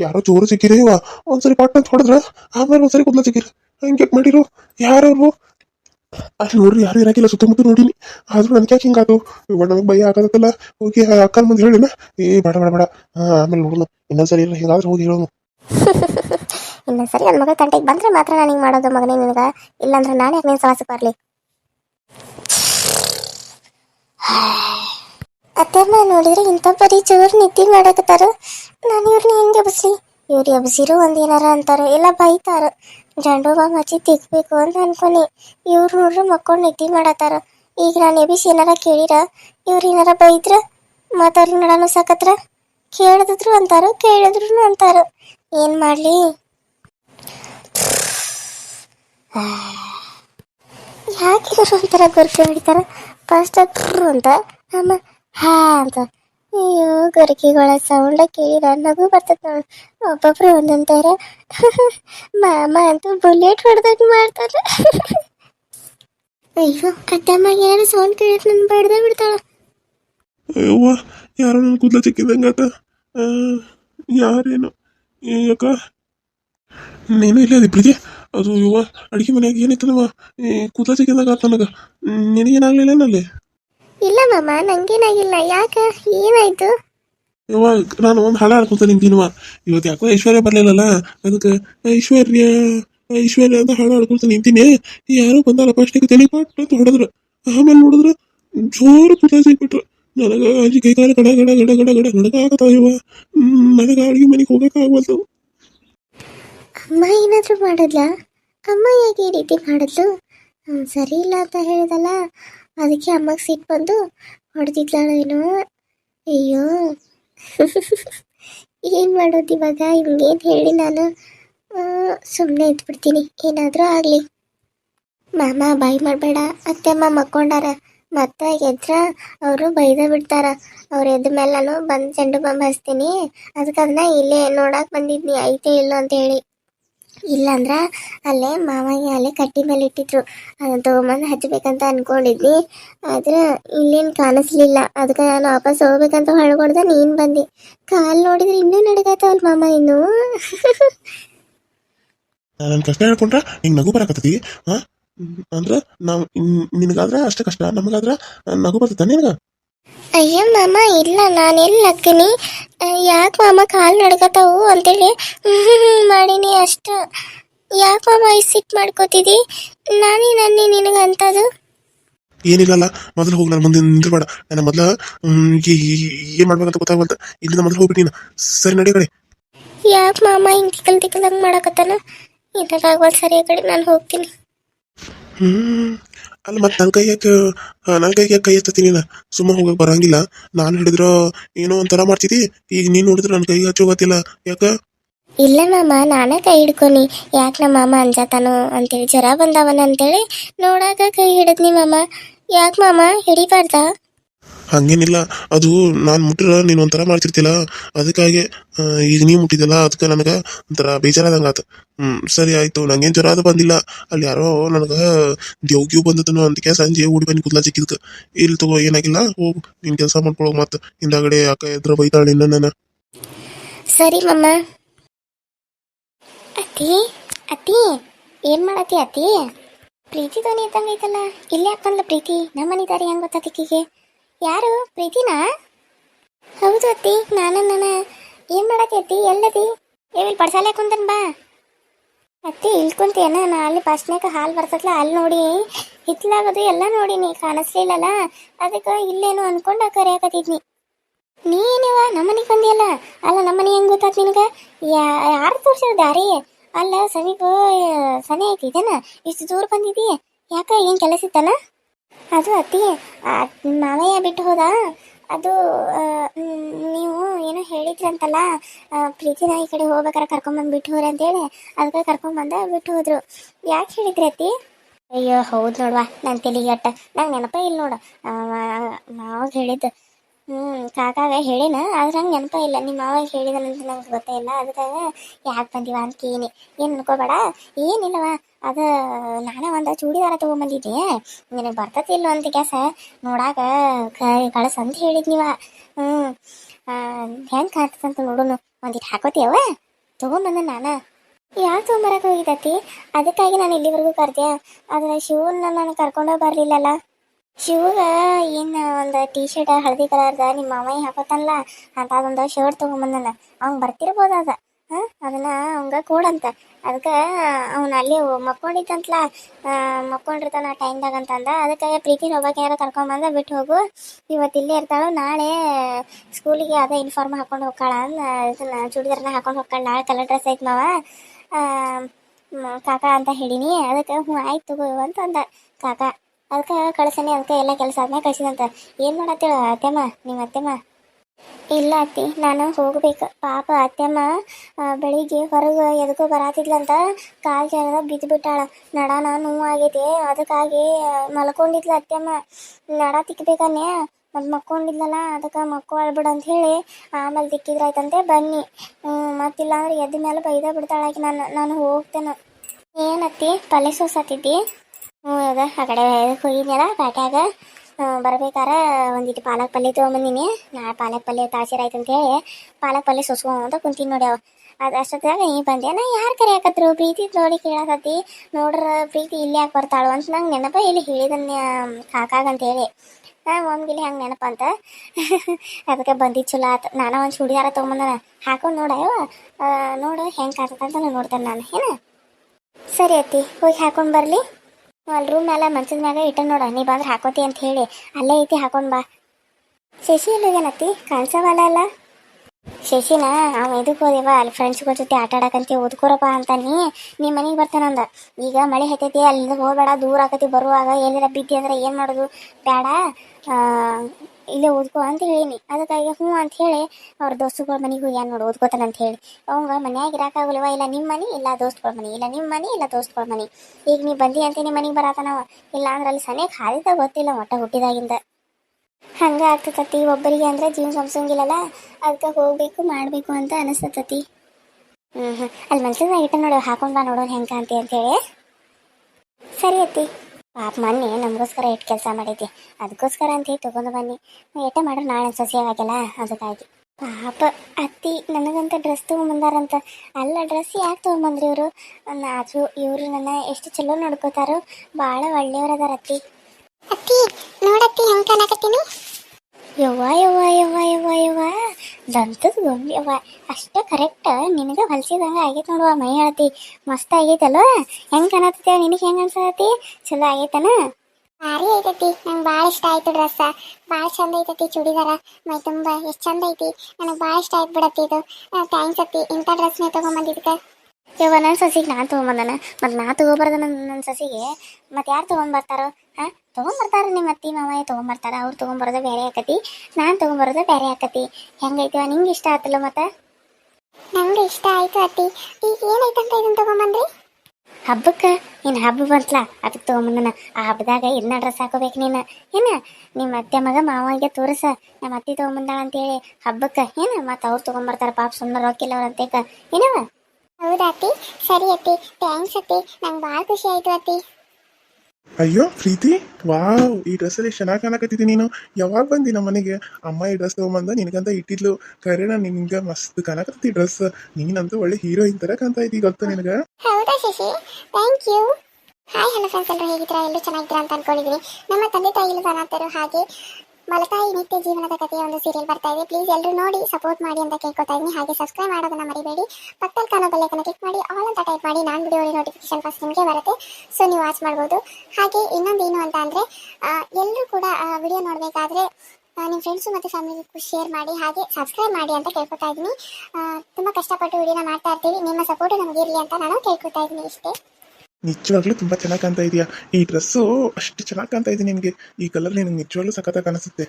ಯಾರೋ ಜೋರು ಸಿಕ್ಕಿರಿ ಇವ. ಒಂದ್ಸರಿ ಪಟ್ ಅಂತ ಹೊಡೆದ್ರ, ಆಮೇಲೆ ಒಂದ್ಸರಿ ಕುದ್ಲ ಸಿಕ್ಕಿರಿ. ಹಿಂಗೆ ಮಾಡಿರು? ಯಾರವ್ರು? ಅಲ್ಲಿ ನೋಡ್ರಿ, ಯಾರು ಇರಾಕಿಲ್ಲ, ಸುತ್ತಮುತ್ತ ನೋಡಿನಿ. ಆದ್ರೂ ನನ್ಗೆ ಯಾಕೆ ಹಿಂಗಾತು? ಇವಾಗ ನನಗೆ ಭಯ ಆಗತ್ತಲ್ಲ ಹೋಗಿ ಅಕ್ಕನ ಮುಂದೆ ಹೇಳಿನ? ಏ, ಬೇಡ ಬೇಡ ಬೇಡ. ಆಮೇಲೆ ನೋಡೋಣ. ಇನ್ನೊಂದ್ಸರಿ ಇಲ್ಲ ಹಿಂಗಾದ್ರೆ ಹೋಗಿ ಹೇಳೋನು ಇನ್ನೊಂದ್ಸರಿ ಸರಿ ನನ್ನ ಮಗ ತಂಟೆಗೆ ಬಂದ್ರೆ ಮಾತ್ರ ನಾನು ಹಿಂಗೆ ಮಾಡೋದು ಮಗನೇ ನಿನಗೆ. ಇಲ್ಲಾಂದ್ರೆ ನಾನು ನೀನು ಸವಾಸಕ್ಕೆ ಬರಲಿ? ಅತ್ತಮ್ಮ ನೋಡಿದ್ರೆ ಇಂಥ ಬರೀ ಜೋರು ನಿದ್ದೆ ಮಾಡಕತ್ತಾರ. ನಾನು ಇವ್ರನ್ನ ಹೆಂಗೆ ಎಬ್ಸ್ಲಿ? ಇವ್ರು ಎಬ್ಸಿರು ಒಂದೇನಾರ ಅಂತಾರ. ಇಲ್ಲ ಬೈತಾರ. ಜಂಡು ಮಚ್ಚಿ ತಿಕ್ಬೇಕು ಅಂತ ಅನ್ಕೊನಿ ಇವ್ರು ನೋಡ್ರಿ ಮಕ್ಕಳು ನಿದ್ದೆ ಮಾಡತ್ತಾರ. ಈಗ ನಾನು ಎಬಿಸಿ ಏನಾರ ಕೇಳಿರ? ಇವ್ರು ಏನಾರ ಬೈದ್ರ? ಮಾತಾಡ್ರಿ ನಡನು ಸಾಕತ್ರ. ಕೇಳಿದ್ರು ಅಂತಾರ ಕೇಳಿದ್ರು ಅಂತಾರ. ಏನ್ ಮಾಡ್ಲಿ? ಯಾಕೆ ಒಂಥರ ಗೊರಕೆ ಹೊಡಿತಾರ? ಫಸ್ಟ್ ಅಂತ. ಆಮೇಲೆ ಹಾ ಅಂತ. ಅಯ್ಯೋ, ಗೊರಕಿಗಳ ಸೌಂಡ ಕೇಳಿರ ನಗು ಬರ್ತದ ನೋಡು. ಒಬ್ಬೊಬ್ರು ಒಂದೊಂದ್ ಥರ ಮಾಮ ಅಂತೂ ಬುಲೆಟ್ ಹೊಡೆದಾಗ ಮಾಡ್ತಾರೆ. ಅಯ್ಯೋ ಅತ್ತಮ್ಮ ಏನಾದ್ರು ಸೌಂಡ್ ಕೇಳಿದ್ರೆ ನನ್ ಬಡ್ದ ಬಿಡ್ತಾಳ? ಅಯ್ಯವ್ವ ಯಾರೋ ನನ್ನ ಕೂದಲ ಚಿಕ್ಕಿದಂಗಾತ ಯಾರೇನು. ಯಾಕ ನೀನು ಇಲ್ಲೇ ಅದಿ ಪ್ರೀತಿ? ಅದು ಯುವ ಅಡಿಗೆ ಮನೆಯಾಗ ಏನಿತ್ತನವ ಕೂದಲ ಚಿಕ್ಕಿದಂಗಾತ ನನಗೆ. ನಿನಗೇನಾಗಲಿಲ್ಲ ನಲ್ಲಿ ಇಲ್ಲ ಮಾಮ ನಂಗೇನಾಗಿಲ್ಲ. ಯಾಕ? ಏನಾಯ್ತು? ಯವ್ವ ನಾನು ಒಂದು ಹಾಡು ಹಾಡ್ಕೊತ ನಿಂತೀನವ ಇವತ್ತು ಯಾಕೋ ಐಶ್ವರ್ಯ ಬರಲಿಲ್ಲಲ್ಲ? ಅದಕ್ಕೆ ಐಶ್ವರ್ಯ ಐಶ್ವರ್ಯ ಅಂತ ಹಾಡು ಹಾಡ್ಕೊಳ್ತಾ ನಿಂತೀನಿ. ಯಾರೋ ಬಂದಾರ ಫಸ್ಟಿಗೆ ತಲೆ ಕೊಟ್ಟು ಅಂತ ಹೊಡೆದ್ರು. ಆಮೇಲೆ ನೋಡಿದ್ರು ಜೋರು ಕೂದಲ ಸಿಕ್ಬಿಟ್ರು ನನಗೆ ಅಜ್ಜಿ ಕೈ ಕಾಲ ಗಡ ಗಡ ಗಡ ಗಡ ಗಡ ಗಡಗ ಆಗತ್ತ ಇವ ನನಗೆ ಅಡಿಗೆ ಮನೆಗೆ ಹೋಗಕ್ಕೆ ಆಗ್ವಲ್ತು ಅಮ್ಮ ಏನಾದರೂ ಮಾಡಿದ್ಲಾ? ಅಮ್ಮ ಯಾಕೆ ಈ ರೀತಿ ಮಾಡಿದ್ಲು? ಸರಿ ಇಲ್ಲ ಅಂತ ಹೇಳಿದಲ್ಲ. ಅದಕ್ಕೆ ಅಮ್ಮಗೆ ಸಿಟ್ಟು ಬಂದು ಹೊಡೆದಿದ್ಲಾಳೇನೋ ಅಯ್ಯೋ. ಏನು ಮಾಡೋದು ಇವಾಗ? ಹಿಂಗೇನು ಹೇಳಿ ನಾನು. ಸುಮ್ಮನೆ ಇದ್ಬಿಡ್ತೀನಿ. ಏನಾದರೂ ಆಗಲಿ. ಮಾಮ, ಬಾಯ್ ಮಾಡಬೇಡ. ಅತ್ತೆಮ್ಮ ಮಕ್ಕೊಂಡಾರ. ಮತ್ತೆ ಎದ್ರ? ಅವರು ಬೈದ ಬಿಡ್ತಾರ. ಅವ್ರು ಎದ್ ಮೇಲೆ ನಾನು ಬಂದು ಚೆಂಡು ಬಂಬ ಹಚ್ತೀನಿ ಅದಕ್ಕೆ ಅದನ್ನ ಇಲ್ಲೇ ನೋಡಕ್ಕೆ ಬಂದಿದ್ನಿ. ಐತೆ ಇಲ್ಲೋ ಅಂತ ಹೇಳಿ. ಇಲ್ಲಾಂದ್ರ ಅಲ್ಲೇ ಮಾಮಗೆ ಅಲ್ಲೇ ಕಟ್ಟಿ ಮೇಲೆ ಇಟ್ಟಿದ್ರು. ಅದನ್ನ ತಗೊಂಬಂದು ಹಚ್ಬೇಕಂತ ಅನ್ಕೊಂಡಿದ್ವಿ. ಆದ್ರೆ ಇಲ್ಲೇನು ಕಾಣಿಸ್ಲಿಲ್ಲ. ಅದಕ್ಕೆ ನಾನು ವಾಪಸ್ ಹೋಗ್ಬೇಕಂತ ಹೊಳ್ಕೊಡ್ದೆ ನೀನು ಬಂದಿ. ಕಾಲು ನೋಡಿದ್ರೆ ಇನ್ನೂ ನಡಗತ್ತವಲ್ ಮಾಮ ಇನ್ನು. ನನ್ನ ಕಷ್ಟ ಹೇಳ್ಕೊಂಡ್ರ, ನಿಂಗೆ ನಗು ಬರಕತ್ತತಿ? ಹಾ? ಅಂದ್ರೆ ನಾವು ನಿನಗಾದ್ರೆ ಅಷ್ಟೇ ಕಷ್ಟ, ನಮಗಾದ್ರೆ ನಗು ಬರ್ತದ ನಿನಗ? ಅಯ್ಯ ಮಾಮ ಇಲ್ಲ ನಾನೆಲ್ಲ ಹಾಕ್ತೀನಿ ಯಾಕೆ ಮಾಮ ಕಾಲು ನಡ್ಕತಾವು ಅಂತೇಳಿ? ಮಾಡೀನಿ ಅಷ್ಟ. ಯಾಕೆ ಮಾಮ ಈ ಸಿಟ್ಟು ಮಾಡ್ಕೋತಿದ್ದಿ ನಾನೇ ನನ್ನಿ ನಿನಗಂತದು? ಏನಿಲ್ಲಲ್ಲ ಮೊದಲು ಹೋಗಿ ನಾನು ಮುಂದೆ ನಿಂತಿರ್ಬೇಡ ನನ್ನ ಮೊದಲ ಏನು ಮಾಡ್ಬೇಕಂತ ಗೊತ್ತಾಗಲ್ತ ಇಲ್ಲಿಂದ ಮೊದಲು ಹೋಗ್ಬಿಟ್ಟಿನ ಸರಿ ನಡಿ ಕಡೆ ಯಾಕೆ ಮಾಮ ಹಿಂಗೆ ತಿಕ್ಕಲ್ ತಿಕ್ಕಲ್ದಂಗೆ ಮಾಡಕತ್ತಾನ? ಇದಾಗವಲ್ ಸರಿ ಕಡೆ ನಾನು ಹೋಗ್ತೀನಿ. ಹ್ಮ್. ಅಲ್ಲ, ಮತ್ತೆ ನನ್ನ ಕೈ ಯಾಕೆ ನನ್ನ ಕೈಗೆ ಕೈ ಎತ್ತತಿ ನೀನು. ಸುಮ್ಮ ಹೋಗಕ್ ಬರಂಗಿಲ್ಲ. ನಾನು ಹಿಡಿದ್ರ ಏನೋ ಒಂಥರ ಮಾಡ್ತಿದ್ದಿ ಈಗ ನೀನು ನೋಡಿದ್ರೆ ನನ್ನ ಕೈಗೆ ಹಚ್ಚೋಗತ್ತಿಲ್ಲ ಯಾಕ? ಇಲ್ಲ ಮಾಮ, ನಾನೇ ಕೈ ಹಿಡ್ಕೊನಿ. ಯಾಕ ನಮ್ಮ ಮಾಮ ಅಂಜಾತಾನು ಅಂತೇಳಿ, ಜ್ವರ ಬಂದವನ ಅಂತೇಳಿ ನೋಡಾಕ ಕೈ ಹಿಡಿದ್ನಿ ಮಾಮ. ಯಾಕ ಮಾಮ? ಹಿಡಿಬಾರ್ದಾ? ಹಂಗೇನಿಲ್ಲ. ಅದು ನಾನು ಮುಟ್ಟಿರ ನೀನು ಒಂಥರ ಮಾಡ್ತಿರ್ತಿಲ್ಲ ಅದಕ್ಕಾಗಿ ಈಗ ನೀವು ಮುಟ್ಟಿದಲ್ಲ ಅದಕ್ಕೆ ನನಗೆ ಒಂಥರ ಬೇಜಾರಾದಂಗೆ ಆತು. ಹ್ಞೂ ಸರಿ ಆಯ್ತು, ನಂಗೇನು ಜ್ವರ ಅದು ಬಂದಿಲ್ಲ. ಅಲ್ಲಿ ಯಾರೋ ನನಗೆ ದೇವ್ಗ್ಯೂ ಬಂದತನು ಅದಕ್ಕೆ ಸಂಜೆ ಓಡಿ ಬನ್ನಿ ಕೂದಲ ಚಿಕ್ಕಿದ್ಕೆ. ಇಲ್ಲಿ ತಗೋ, ಏನಾಗಿಲ್ಲ, ಹೋಗು, ನಿನ್ ಕೆಲಸ ಮಾಡ್ಕೊಳೋ ಮತ್ತೆ ಹಿಂದಾಗಡೆ ಅಕ್ಕ ಎದ್ರ ಬೈತಾಳೆ ಇನ್ನ ನಾನು ಸರಿ ಮಮ್ಮ. ಅತ್ತಿ ಅತ್ತಿ, ಏನ್ ಮಾಡತ್ತಿ ಅತ್ತಿ? ಪ್ರೀತಿ ಧ್ವನಿ ಇದ್ದಂಗೈತಲ್ಲ ಇಲ್ಲೇ ಹಾಕೊಂಡ್ಲ ಪ್ರೀತಿ. ನಮ್ಮ ಮನೆ ಹೆಂಗೆ ಗೊತ್ತಾತಿಕ್ಕಿಗೆ ಯಾರು? ಪ್ರೀತಿನಾ? ಹೌದು ಅತ್ತಿ, ನಾನು ನನ್ನ ಏನ್ ಮಾಡಕತ್ತಿ ಎಲ್ಲದಿ ಏವಿಲ್ ಪಡ್ಸಾಲೆ ಕುಂತನ್ ಬಾ. ಅತ್ತಿ ನಾನು ನಾ ಅಲ್ಲಿ ಬಸ್ನ್ಯಾಗ ಹಾಲು ಬರ್ತತ್ಲ ಅಲ್ಲಿ ನೋಡಿ. ಹಿತ್ಲಾಗದು ಎಲ್ಲ ನೋಡಿ ನೀ ಕಾಣಿಸ್ಲಿಲ್ಲಲ್ಲ ಅದಕ್ಕೆ ಇಲ್ಲೇನು ಅನ್ಕೊಂಡ ಕರೆಯಾಕತ್ತಿದ್ನಿ. ನೀನೇವ ನಮ್ಮನೆಗೆ ಬಂದಿಯಲ್ಲ? ಅಲ್ಲ, ನಮ್ಮನೆ ಹೆಂಗ್ ಗೊತ್ತಾತ್ ನಿನಗ? ಯಾರು ತೋರ್ಸಿರ ದಾರಿ? ಅಲ್ಲ ಸಮೀಪ ಸನಿ ಐತಿ ಇಷ್ಟು ದೂರ ಬಂದಿದೀಯ ಯಾಕ, ಏನು ಕೆಲಸ ಇತ್ತನ? ಅದು ಅತಿ ಮಾವಯ್ಯ ಬಿಟ್ಟು ಹೋದ? ಅದು ನೀವು ಏನೋ ಹೇಳಿದ್ರಂತಲ್ಲ ಪ್ರೀತಿನ ಈ ಕಡೆ ಹೋಗ್ಬೇಕಾರೆ ಕರ್ಕೊಂಬಂದು ಬಿಟ್ಟು ಹೋರಿ ಅಂತೇಳಿ ಅದಕ್ಕೆ ಕರ್ಕೊಂಬಂದ ಬಿಟ್ಟು ಹೋದ್ರು. ಯಾಕೆ ಹೇಳಿದ್ರಿ ಅತ್ತಿ? ಅಯ್ಯೋ, ಹೌದು ನೋಡ್ವಾ ನನ್ನ ತಲೆಗೆ ಅಟ್ಟ ನಂಗೆ ನೆನಪ ಇಲ್ಲ ನೋಡು. ಮಾವಾಗ ಹೇಳಿದ್ದು ಹ್ಞೂ ಕಾಕಾಗ ಹೇಳಿನ, ಆದ್ರೆ ಹಂಗೆ ನೆನಪ ಇಲ್ಲ. ನಿಮ್ಮ ಅವಾಗ ಹೇಳಿದನಂತ ನಂಗೆ ಗೊತ್ತೇ ಇಲ್ಲ. ಅದಕ್ಕೆ ಯಾಕೆ ಬಂದಿವ ಅಂತ ಕೇಳಿ. ಏನು ಅನ್ಕೋಬೇಡ. ಏನಿಲ್ಲವ. ಅದು ನಾನ ಒಂದು ಚೂಡಿದಾರ ತಗೊಂಬಂದಿದ್ದೆ. ನಿನಗೆ ಬರ್ತತಿ ಇಲ್ಲೋ ಅಂತ ಕೆಲಸ ನೋಡಾಕ ಕಳಸ ಅಂತ ಹೇಳಿದ್ ನೀವ ಹ್ಞೂ ಹೆಂಗೆ ಕಾಣ್ತದಂತ ನೋಡೋನು. ಒಂದಿಟ್ಟು ಹಾಕೋತೀಯವ ತಗೊಂಬಂದ ನಾನ. ಯಾಕೆ ತೊಗೊಂಬರಕ್ಕೆ ಹೋಗಿದ್ದತಿ ಅದಕ್ಕಾಗಿ ನಾನು ಇಲ್ಲಿವರೆಗೂ ಕರ್ದೆ. ಆದ್ರೆ ಶಿವನ ನಾನು ಕರ್ಕೊಂಡೋಗಿ ಬರಲಿಲ್ಲಲ್ಲ. ಶಿವಗ, ಏನ್ ಒಂದು ಟೀ ಶರ್ಟ್ ಹಳದಿ ಕಲರ್ದ ನಿಮ್ಮ ಮಾಮಯ್ಯ ಹಾಕೋತಾನಲ್ಲ, ಅಂತ ಅದೊಂದು ಶರ್ಟ್ ತೊಗೊಂಬಂದನ. ಅವ್ನು ಬರ್ತಿರ್ಬೋದು ಅದ. ಅದನ್ನ ಅವಂಗ ಕೊಡಂತ. ಅದಕ್ಕೆ ಅವ್ನು ಅಲ್ಲಿ ಮಕ್ಕೊಂಡಿದ್ದಂತಲ ಮಕ್ಕೊಂಡಿರ್ತಾನ ಆ ಟೈಮ್ದಾಗ ಅಂತಂದ. ಅದಕ್ಕೆ ಪ್ರೀತಿ ಹೋಗ್ಬೇಕು ಯಾರು ಕರ್ಕೊಂಬಂದ ಬಿಟ್ಟು ಹೋಗು. ಇವತ್ತು ಇಲ್ಲೇ ಇರ್ತಾಳು, ನಾಳೆ ಸ್ಕೂಲಿಗೆ ಅದೇ ಯೂನಿಫಾರ್ಮ್ ಹಾಕೊಂಡು ಹೋಗ್ಕಾಳ ಇದನ್ನ ಚೂಡಿದಾರನ ಹಾಕೊಂಡು ಹೋಗ್ಕಾಳ, ನಾಳೆ ಕಲರ್ ಡ್ರೆಸ್ ಐತೆ ಮಾವ. ಕಾಕ ಅಂತ ಹೇಳಿನಿ. ಅದಕ್ಕೆ ಹ್ಞೂ, ಆಯ್ತು ತಗೋ ಅಂತ ಅಂದ ಕಾಕ. ಅದಕ್ಕೆ ಕಳ್ಸನಿ ಅದಕ್ಕೆ ಎಲ್ಲ ಕೆಲಸ ಆದ್ಮೇಲೆ ಕಳ್ಸಿದಂತ. ಏನು ಮಾಡತ್ತೇಳ ಅತ್ತೆಮ್ಮ ನಿಮ್ಮ ಅತ್ತೆಮ್ಮ? ಇಲ್ಲ ಅತ್ತಿ, ನಾನು ಹೋಗ್ಬೇಕು. ಪಾಪ ಅತ್ತೆಮ್ಮ ಬೆಳಿಗ್ಗೆ ಹೊರಗೆ ಎದಕ್ಕೋ ಬರಾತಿದ್ಲಂತ ಕಾಲು ಕೆಳಗ ಬಿದ್ದು ಬಿಟ್ಟಾಳ ನಡಾನ ನೋವಾಗೈತಿ ಅದಕ್ಕಾಗಿ ಮಲ್ಕೊಂಡಿದ್ಲ ಅತ್ತೆಮ್ಮ. ನಡ ತಿಕ್ಕಬೇಕನ್ನೇ ಮತ್ತು ಮಕ್ಕೊಂಡಿದ್ಲಲ್ಲ, ಅದಕ್ಕೆ ಮಕ್ಕೊಳ್ಬಿಡು ಅಂತ ಹೇಳಿ ಆಮೇಲೆ ತಿಕ್ಕಿದ್ರಾಯ್ತಂತೆ, ಬನ್ನಿ. ಮತ್ತಿಲ್ಲ ಅಂದ್ರೆ ಎದ್ದ ಮೇಲೆ ಬೈದ ಬಿಡ್ತಾಳಾಕಿ ನಾನು ನಾನು ಹೋಗ್ತೇನೆ. ಏನತ್ತಿ ಪಲೆ ಸೋಸತ್ತಿದ್ದಿ ಹ್ಞೂ, ಅದ, ಆ ಕಡೆ ಹೋಗಿದ್ನಲ್ಲ ಪ್ಯಾಟ್ಯಾಗ ಬರ್ಬೇಕಾರ ಒಂದಿಟ್ಟು ಪಾಲಕ್ ಪಲ್ಯ ತೊಗೊಂಬಂದಿನಿ. ನಾ ಪಾಲಕ್ ಪಲ್ಯ ಅಂತ ಹೇಳಿ ಪಾಲಕ್ ಪಲ್ಯ ಸೊಸ್ಕೊಂತ ಕುಂತೀನಿ ನೋಡಿ ಅವ ಅದು ಅಷ್ಟೊತ್ತಾಗ ನೀ ಬಂದೆ, ನಾ ಯಾರು ಕರೆಯಾಕತ್ರು ಪ್ರೀತಿ ನೋಡಿ ಕೇಳಕತ್ತಿ. ನೋಡ್ರ, ಪ್ರೀತಿ ಇಲ್ಲಿ ಯಾಕೆ ಬರ್ತಾಳು ಅಂತ ನಂಗೆ ನೆನಪ ಇಲ್ಲಿ ಹೇಳಿದನ್ನ ಕಾಕಾಗ ಅಂತ ಹೇಳಿ ಇಲ್ಲಿ ಹಂಗೆ ನೆನಪ ಅಂತ. ಅದಕ್ಕೆ ಬಂದಿದ್ದು ಚಲೋ ಆತು. ನಾನು ಒಂದು ಚೂಡಿದಾರ ತೊಗೊಂಬಂದನ. ಹಾಕೊಂಡು ನೋಡವ ನೋಡು ಹೆಂಗೆ ಕಾಣ್ತದೆ ಅಂತ ನೋಡ್ತೇನೆ ನಾನು, ಏನ? ಸರಿ ಅತ್ತಿ, ಹೋಗಿ ಹಾಕೊಂಡು ಬರಲಿ. ಅಲ್ಲಿ ರೂಮ್ ಮೇಲೆ ಮಂಚದ ಮ್ಯಾಗ ಇಟ್ಟ ನೋಡ, ನೀ ಬಂದ್ರೆ ಹಾಕೋತಿ ಅಂತ ಹೇಳಿ. ಅಲ್ಲೇ ಐತಿ, ಹಾಕೊಂಡ್ ಬಾ. ಶಶಿ ಏನತ್ತಿ ಕಾಣಿಸವಲ್ಲ ಅಲ್ಲ ಶಶಿನ, ಅವ ಇದಕ್ಕೆ ಹೋದೇವ ಅಲ್ಲಿ ಫ್ರೆಂಡ್ಸ್ಗಳ ಜೊತೆ ಆಟ ಆಡಕಂತಿ ಓದ್ಕೋರಪ್ಪ ನೀ ನಿಮ್ಮ ಮನೆಗೆ ಬರ್ತಾನಂದ ಈಗ ಮಳೆ ಹತ್ತೈತಿ, ಅಲ್ಲಿಂದ ಹೋಗ್ಬೇಡ, ದೂರ ಆಕತಿ ಬರುವಾಗ ಏನಾರ ಬಿದ್ದಿ ಅಂದ್ರೆ ಏನು ಮಾಡೋದು? ಬೇಡ. ಇಲ್ಲೇ ಓದ್ಕೋ ಅಂತ ಹೇಳಿನಿ. ಅದಕ್ಕಾಗಿ ಹ್ಞೂ ಅಂತ ಹೇಳಿ ಅವ್ರ ದೋಸ್ತುಗಳ ಮನೆಗೆ ಹೋಗಿ ಏನು ನೋಡಿ ಓದ್ಕೋತಾನ ಅಂತ ಹೇಳಿ. ಅವಂಗ ಮನ್ಯಾಗ ಇರಾಕಾಗಲ್ವ ಇಲ್ಲ ನಿಮ್ಮ ಮನೆ, ಇಲ್ಲ ದೋಸ್ತುಗಳ ಮನೆ. ಇಲ್ಲ ನಿಮ್ಮ ಮನೆ, ಇಲ್ಲ ದೋಸ್ತುಗಳ ಮನೆ. ಈಗ ನೀ ಬಂದಿ ಅಂತ ನಿಮ್ಮ ಮನೆಗೆ ಬರತಾನವ ಇಲ್ಲ ಅಂದ್ರೆ ಅಲ್ಲಿ ಸನೇಕ ಹಾದಿದಾಗ ಗೊತ್ತಿಲ್ಲ ಒಟ್ಟ ಹುಟ್ಟಿದಾಗಿಂದ. ಹಂಗೆ ಆಗ್ತತತಿ. ಒಬ್ಬರಿಗೆ ಅಂದ್ರೆ ಜೀವ ಸಂಸಂಗಿಲ್ಲಲ್ಲ? ಅದಕ್ಕೆ ಹೋಗಬೇಕು, ಮಾಡಬೇಕು ಅಂತ ಅನಿಸ್ತತಿ ಹ್ಞೂ ಹ್ಞೂ ಅಲ್ಲಿ ಮನ್ಸಿನ ಇಟ್ಟ ನೋಡಿ, ಹಾಕೊಂಡ್ ಬಾ ಹೆಂಗೆ ಅಂತ ಅಂತೇಳಿ ಸರಿ ಅತ್ತಿ. ಪಾಪ ಮೊನ್ನೆ ನಮಗೋಸ್ಕರ ಇಟ್ಟು ಕೆಲಸ ಮಾಡಿದ್ದೆ. ಅದಕ್ಕೋಸ್ಕರ ಅಂತ ತಗೊಂಡು ಬನ್ನಿ. ಏಟ ಮಾಡ್ರೆ ನಾಳೆ ಸಸಿ ಆಗಲ್ಲ ಅದಕ್ಕಾಗಿ. ಪಾಪ ಅತ್ತಿ ನನಗಂತ ಡ್ರೆಸ್ ತೊಗೊಂಬಂದಾರಂತ. ಅಲ್ಲ ಡ್ರೆಸ್ ಯಾಕೆ ತೊಗೊಂಬಂದ್ರಿ ಇವರು? ಆದರೂ ಇವರು ನನ್ನ ಎಷ್ಟು ಚಲೋ ನೋಡ್ಕೋತಾರೋ ಭಾಳ ಒಳ್ಳೆಯವ್ರದಾರ ಅತ್ತಿ. ಅತ್ತಿ, ನೋಡತ್ತಿ ಹೆಂಗೆ ಕಾಣಕತ್ತೀನಿ? ಯವ್ವ ಯವ್ವ ಯವ್ವ ಯವ್ವ ಯವ್ವ ದಂತದ ಗೊಂಬೆ ಯವ್ವ. ಅಷ್ಟ ಕರೆಕ್ಟ್ ನಿನಗೆ ಹೊಲ್ಸಿದಂಗೆ ಆಗೈತೆ ನೋಡುವ ಮೈ ಹೇಳ್ತಿ ಮಸ್ತ್ ಆಗೈತಲ್ವ ಹೆಂಗ್ ಕಾಣತ್ತೆ ನಿನಗೆ ಹೆಂಗ್ ಅನ್ಸತಿ ಚಲೋ ಆಗೈತನ? ಭಾರಿ ಐತೈತಿ ನಂಗೆ ಭಾಳ ಇಷ್ಟ ಆಯ್ತು ಡ್ರೆಸ್. ಭಾಳ ಚಂದ ಐತೈತಿ ಚೂಡಿದಾರ. ಮೈ ತುಂಬ ಎಷ್ಟು ಚಂದ ಐತಿ. ನನಗೆ ಭಾಳ ಇಷ್ಟ ಆಯ್ತು ಬಿಡತ್ತಿ ಇದು. ಥ್ಯಾಂಕ್ಸ್ ಅತ್ತಿ. ಇಂಥ ಡ್ರೆಸ್ನೇ ತೊಗೊಂಬಂದಿದ್ದಕ್ಕೆ. ಯವ್ವ ನನ್ನ ಸಸಿಗೆ ನಾನು ತೊಗೊಂಬಂದನ. ಮತ್ತು ನಾ ತೊಗೊಬಾರ್ದ ನನ್ನ ನನ್ನ ಸಸಿಗೆ. ಮತ್ತು ಯಾರು ತೊಗೊಂಬರ್ತಾರೋ? ಹಾಂ? ತೊಗೊಂಬರ್ತಾರ ನಿಮ್ಮ ಅತ್ತಿ ಮಾವಯ್ಯ ತೊಗೊಂಬರ್ತಾರ. ಅವ್ರು ತೊಗೊಂಬರೋದು ಬೇರೆ ಆಕತಿ ನಾನು ತೊಗೊಂಬರೋದು ಬೇರೆ ಆಕತಿ. ಹೆಂಗೈತಿವ ನಿಂಗೆ ಇಷ್ಟ ಆತಲ್ಲ ಮತ್ತೆ? ನಂಗೆ ಇಷ್ಟ ಆಯ್ತು ಅತ್ತಿ. ಈಗ ಏನಾಯ್ತಂತ ಇದನ್ನ ತೊಗೊಂಬಂದ್ರಿ? ಹಬ್ಬಕ್ಕೆ? ಇನ್ನು ಹಬ್ಬ ಬಂತಲ್ಲ ಅದಕ್ಕೆ ತೊಗೊಂಬಂದನ. ಆ ಹಬ್ಬದಾಗ ಇದನ್ನ ಡ್ರೆಸ್ ಹಾಕೋಬೇಕು ನೀನು. ಏನ? ನಿಮ್ಮ ಅತ್ತೆ ಮಗ ಮಾವನಿಗೆ ತೋರಿಸ. ನಮ್ಮ ಅತ್ತಿ ತೊಗೊಂಬಂದಾಳ ಅಂತೇಳಿ ಹಬ್ಬಕ್ಕೆ. ಏನ? ಮತ್ತು ಅವ್ರು ತೊಗೊಂಬರ್ತಾರ. ಪಾಪ ಸುಮ್ಮನೆ ರೊಕ್ಕಿಲ್ಲ ಅವ್ರಂತೇಕ ಏನವ ಹೌದಾ ಅತ್ತಿ. ಸರಿ ಅತ್ತಿ. ಥ್ಯಾಂಕ್ಸ್ ಅತ್ತಿ. ನಂಗೆ ಭಾಳ ಖುಷಿ ಆಯ್ತು ಅತ್ತಿ. ಅಯ್ಯೋ ಪ್ರೀತಿ? ವಾವ್ ಈ ಡ್ರೆಸ್ಸಲ್ಲಿ ಚೆನ್ನಾಗಿ ಕಾಣಕತ್ತಿದ್ದಿ ನೀನು. ಯಾವಾಗ ಬಂದಿ ನಮ್ಮ ಮನೆಗೆ? ಅಮ್ಮ ಈ ಡ್ರೆಸ್ ತಗೊಂಬಂದ ನಿನಗಂತ ಇಟ್ಟಿದ್ಲು. ಕರೆಣ ನಿನ್ಗೆ ಮಸ್ತ್ ಕಾಣಕತ್ತಿ ಡ್ರೆಸ್ ನೀನಂತೂ ಒಳ್ಳೆ ಹೀರೋಯಿನ್ ತರ ಕಾಣ್ತಾ ಇದ್ದಿ ಗೊತ್ತಾ ನಿನಗೆ? ಹೌದಾ Shashi? Thank you hi hello friends ಎಲ್ಲರೂ ಹೇಗಿದ್ದೀರಾ? ಎಲ್ಲರೂ ಚೆನ್ನಾಗಿದ್ದೀರಾ ಅಂತ ಅನ್ಕೊಂಡಿದ್ದೀನಿ ನಮ್ಮ ತಂದೆ ತಾಯಿ ಇಲ್ಲದಾನಂತರು ಹಾಗೆ ಮಲತಾಯಿ ನಿತ್ಯ ಜೀವನದ ಕಥೆಯ ಒಂದು ಸೀರಿಯಲ್ ಬರ್ತಾ ಇದೆ. ಪ್ಲೀಸ್ ಎಲ್ಲರೂ ನೋಡಿ ಸಪೋರ್ಟ್ ಮಾಡಿ ಅಂತ ಕೇಳ್ಕೊತಾ ಇದ್ದೀನಿ. ಹಾಗೆ ಸಬ್ಸ್ಕ್ರೈಬ್ ಮಾಡೋದನ್ನ ಮರಿಬೇಡಿ. ಪಕ್ಕದಲ್ಲಿ ಕಾಣೋ ಬೆಲ್ಲೈಕನ್ನ ಕ್ಲಿಕ್ ಮಾಡಿ ಆಲ್ ಅಂತ ಟೈಪ್ ಮಾಡಿ, ನಾನು ವಿಡಿಯೋ ನೋಟಿಫಿಕೇಶನ್ ಫಸ್ಟ್ ನಿಮಗೆ ಬರುತ್ತೆ. ಸೊ ನೀವು ವಾಚ್ ಮಾಡ್ಬೋದು. ಹಾಗೆ ಇನ್ನೊಂದು ಏನು ಅಂತ ಅಂದರೆ ಎಲ್ಲರೂ ಕೂಡ ವಿಡಿಯೋ ನೋಡಬೇಕಾದ್ರೆ ನಿಮ್ಮ ಫ್ರೆಂಡ್ಸು ಮತ್ತು ಫ್ಯಾಮಿಲಿಗೂ ಶೇರ್ ಮಾಡಿ, ಹಾಗೆ ಸಬ್ಸ್ಕ್ರೈಬ್ ಮಾಡಿ ಅಂತ ಕೇಳ್ಕೊತಾ ಇದ್ದೀನಿ. ತುಂಬ ಕಷ್ಟಪಟ್ಟು ವಿಡಿಯೋನ ಮಾಡ್ತಾ ಇರ್ತೀವಿ. ನಿಮ್ಮ ಸಪೋರ್ಟ್ ನಮಗೆ ಇರಲಿ ಅಂತ ನಾನು ಕೇಳ್ಕೊತಾ ಇದ್ದೀನಿ ಇಷ್ಟೇ. ನಿಜವಾಗ್ಲೂ ತುಂಬಾ ಚೆನ್ನಾಗಿ ಕಾಣ್ತಾ ಇದೆಯಾ? ಈ ಡ್ರೆಸ್ಸು ಅಷ್ಟು ಚೆನ್ನಾಗಿ ಕಾಣ್ತಾ ಇದೆ ನಿನಗೆ. ಈ ಕಲರ್ ನಿನಗೆ ನಿಜವಾಗ್ಲೂ ಸಖತ್ತಾಗಿ ಕಾಣಿಸುತ್ತೆ.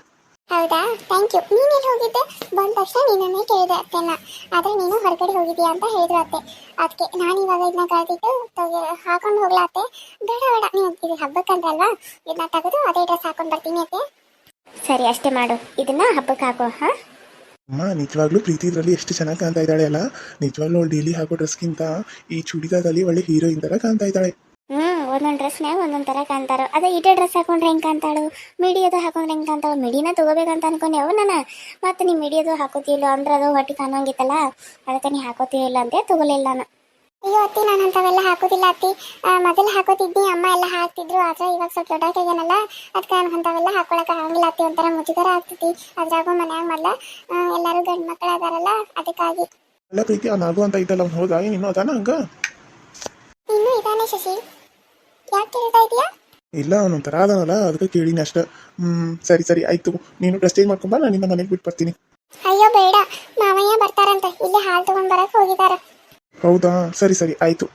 ಹೌದಾ? ಥ್ಯಾಂಕ್ ಯು ನೀನು ಎಲ್ಲಿ ಹೋಗಿದ್ದೆ? ಬಂದ ತಕ್ಷಣ ನಿನ್ನನ್ನೇ ಕೇಳಿದೆ ಅತ್ತೆನ. ಆದರೆ ನೀನು ಹೊರಗಡೆ ಹೋಗಿದ್ಯಾ ಅಂತ ಹೇಳಿದ್ರು ಅತ್ತೆ. ಅದಕ್ಕೆ ನಾನು ಇವಾಗ ಇದನ್ನ ಕಳೆದಿಟ್ಟು ಹಾಕೊಂಡು ಹೋಗ್ಲಾ ಅತ್ತೆ. ಬೇಡ ಬೇಡ. ನೀವು ಇದು ಹಬ್ಬಕ್ಕಂತಲ್ವಾ ಇದನ್ನ ತೆಗೆದು ಅದೇ ಡ್ರೆಸ್ ಹಾಕೊಂಡು ಬರ್ತೀನಿ ಅತ್ತೆ. ಸರಿ, ಅಷ್ಟೇ ಮಾಡು. ಇದನ್ನ ಹಬ್ಬಕ್ಕೆ ಹಾಕೋ, ಹಾಂ? ಅಮ್ಮ, ನಿಜವಾಗ್ಲೂ ಪ್ರೀತಿ ಇದರಲ್ಲಿ ಎಷ್ಟು ಚೆನ್ನಾಗಿ ಕಾಣ್ತಾ ಇದ್ದಾಳೆ ಅಲ್ಲ. ನಿಜವಾಗ್ಲೂ ಅವಳು ಡೈಲಿ ಹಾಕೋ ಡ್ರೆಸ್ಗಿಂತ ಈ ಚುಡಿದಾದಲ್ಲಿ ಒಳ್ಳೆ ಹೀರೋಯಿನ್ ತರ ಕಾಣ್ತಾ ಇದ್ದಾಳೆ. ಹ್ಮ್, ಒಂದೊಂದು ಡ್ರೆಸ್ನೇ ಒಂದೊಂದು ತರ ಕಾಣ್ತಾರೋ. ಅದೇ ಇಟೇ ಡ್ರೆಸ್ ಹಾಕೊಂಡ್ರೆ ಹೆಂಗೆ ಕಾಣ್ತಾಳು? ಮಿಡಿಯೋದು ಹಾಕೊಂಡ್ರೆ ಹೆಂಗೆ ಕಾಣ್ತಾಳು? ಮಿಡಿನ ತಗೋಬೇಕಂತ ಅನ್ಕೊಂಡೆವು ನಾನು. ಮತ್ತೆ ನೀ ಮಿಡಿಯೋದು ಹಾಕೋತಿಲ್ಲ ಅಂದ್ರೆ ಅದು ಹೊಟ್ಟೆ ಕಾಣೋಂಗಿತ್ತಲ್ಲ? ಅದಕ್ಕೆ ನೀ ಹಾಕೋತಿಲ್ಲ ಅಂತ ತಗೋಲಿಲ್ಲ ನಾನು. ಅಯ್ಯೋ ಅತ್ತಿ ನಾನು ಅಂಥವೆಲ್ಲ ಹಾಕೋದಿಲ್ಲ ಅತ್ತಿ. ಮೊದಲು ಹಾಕೋತಿದ್ನಿ ಅಮ್ಮ ಎಲ್ಲ ಹಾಕ್ತಿದ್ರು ಆದ್ರೆ ಇವಾಗ ಸ್ವಲ್ಪ ದೊಡ್ಡಾಗ್ಯಾನಲ್ಲ ಅದಕ್ಕೆ ನಾನು ಅಂಥವೆಲ್ಲ ಹಾಕೊಳಕ್ಕೆ ಆಗಂಗಿಲ್ಲ ಅತ್ತಿ ಒಂಥರ ಮುಜುಗರ ಆಗ್ತೈತಿ. ಅದ್ರಾಗೂ ಮನ್ಯಾಗ ಮೊದಲ ಎಲ್ಲರೂ ಗಂಡು ಮಕ್ಕಳು ಅದಾರಲ್ಲ ಅದಕ್ಕಾಗಿ. ಅಲ್ಲ ಪ್ರೀತಿ ಆ ನಾಗು ಅಂತ ಇದ್ದಲ್ಲ ಅವ್ನು ಹೋದ? ಇನ್ನೂ ಅದಾನ ಹಂಗ? ಇನ್ನೂ ಇದಾನೆ ಶಶಿ. ಯಾಕೆ ಕೇಳ್ತಾ ಇದೀಯಾ ಇಲ್ಲ ಅವನೊಂಥರ ಅದಾನಲ್ಲ ಅದಕ್ಕೆ ಕೇಳಿನಿ ಅಷ್ಟ. ಹ್ಮ್ ಸರಿ ಸರಿ ಆಯ್ತು. ನೀನು ಡ್ರೆಸ್ ಚೇಂಜ್ ಮಾಡ್ಕೊಂಬ ನಾನು ನಿನ್ನ ಮನೆಗೆ ಬಿಟ್ಟು ಬರ್ತೀನಿ. ಅಯ್ಯೋ ಬೇಡ. ಮಾವಯ್ಯ ಬರ್ತಾರಂತೆ. ಇಲ್ಲಿ ಹಾಲು ತಗೊಂಡ್ ಬರಕ್ ಹೋಗಿದಾರ ಹೌದಾ? ಸರಿ ಸರಿ ಆಯ್ತು.